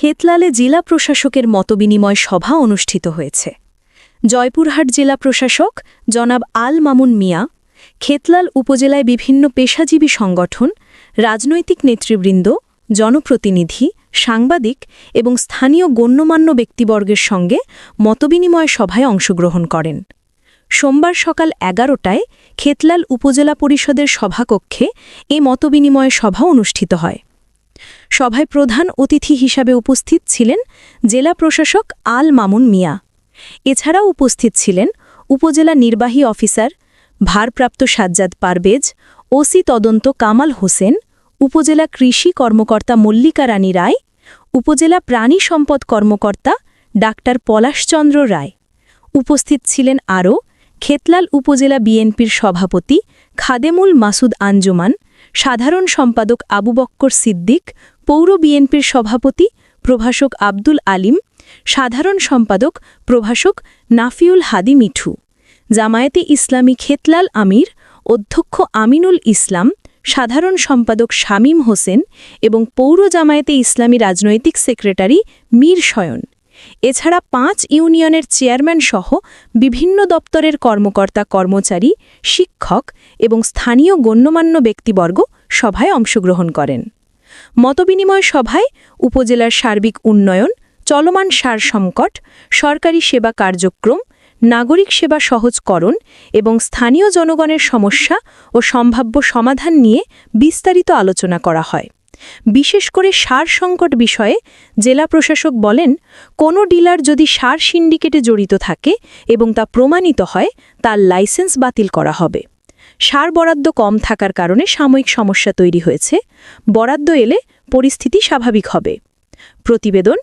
খেতলালে জেলা প্রশাসকের মতবিনিময় সভা অনুষ্ঠিত হয়েছে। জয়পুরহাট জেলা প্রশাসক জনাব আল মামুন মিয়া, খেতলাল উপজেলায় বিভিন্ন পেশাজীবী সংগঠন, রাজনৈতিক নেতৃবৃন্দ, জনপ্রতিনিধি, সাংবাদিক এবং স্থানীয় গণ্যমান্য ব্যক্তিবর্গের সঙ্গে মতবিনিময় সভায় অংশগ্রহণ করেন। সোমবার সকাল এগারোটায় খেতলাল উপজেলা পরিষদের সভাকক্ষে এ মতবিনিময় সভা অনুষ্ঠিত হয়। সভায় প্রধান অতিথি হিসাবে উপস্থিত ছিলেন জেলা প্রশাসক আল মামুন মিয়া। এছাড়াও উপস্থিত ছিলেন উপজেলা নির্বাহী অফিসার ভারপ্রাপ্ত সাজ্জাদ পারবেজ ওসি তদন্ত কামাল হোসেন, উপজেলা কৃষি কর্মকর্তা মল্লিকা রানী রায়, উপজেলা প্রাণী সম্পদ কর্মকর্তা ডাক্তার পলাশচন্দ্র রায়। উপস্থিত ছিলেন আরও খেতলাল উপজেলা বিএনপির সভাপতি খাদেমুল মাসুদ আঞ্জুমান, সাধারণ সম্পাদক আবু বক্কর সিদ্দিক পৌর বিএনপির সভাপতি প্রভাষক আব্দুল আলিম, সাধারণ সম্পাদক প্রভাষক নাফিউল হাদি মিঠু, জামায়াতে ইসলামী খেতলাল আমির, অধ্যক্ষ আমিনুল ইসলাম, সাধারণ সম্পাদক শামীম হোসেন এবং পৌর জামায়াতে ইসলামী রাজনৈতিক সেক্রেটারি মীর শয়ন এছাড়া পাঁচ ইউনিয়নের চেয়ারম্যান সহ বিভিন্ন দপ্তরের কর্মকর্তা কর্মচারী, শিক্ষক এবং স্থানীয় গণ্যমান্য ব্যক্তিবর্গ সভায় অংশগ্রহণ করেন। মতবিনিময় সভায় উপজেলার সার্বিক উন্নয়ন, চলমান সার সংকট সরকারি সেবা কার্যক্রম, নাগরিক সেবা সহজকরণ এবং স্থানীয় জনগণের সমস্যা ও সম্ভাব্য সমাধান নিয়ে বিস্তারিত আলোচনা করা হয়। বিশেষ করে সার সংকট বিষয়ে জেলা প্রশাসক বলেন, কোনো ডিলার যদি সার সিন্ডিকেটে জড়িত থাকে এবং তা প্রমাণিত হয়, তার লাইসেন্স বাতিল করা হবে। সার বরাদ্দ কম থাকার কারণে সাময়িক সমস্যা তৈরি হয়েছে। বরাদ্দ এলে পরিস্থিতি স্বাভাবিক হবে। প্রতিবেদন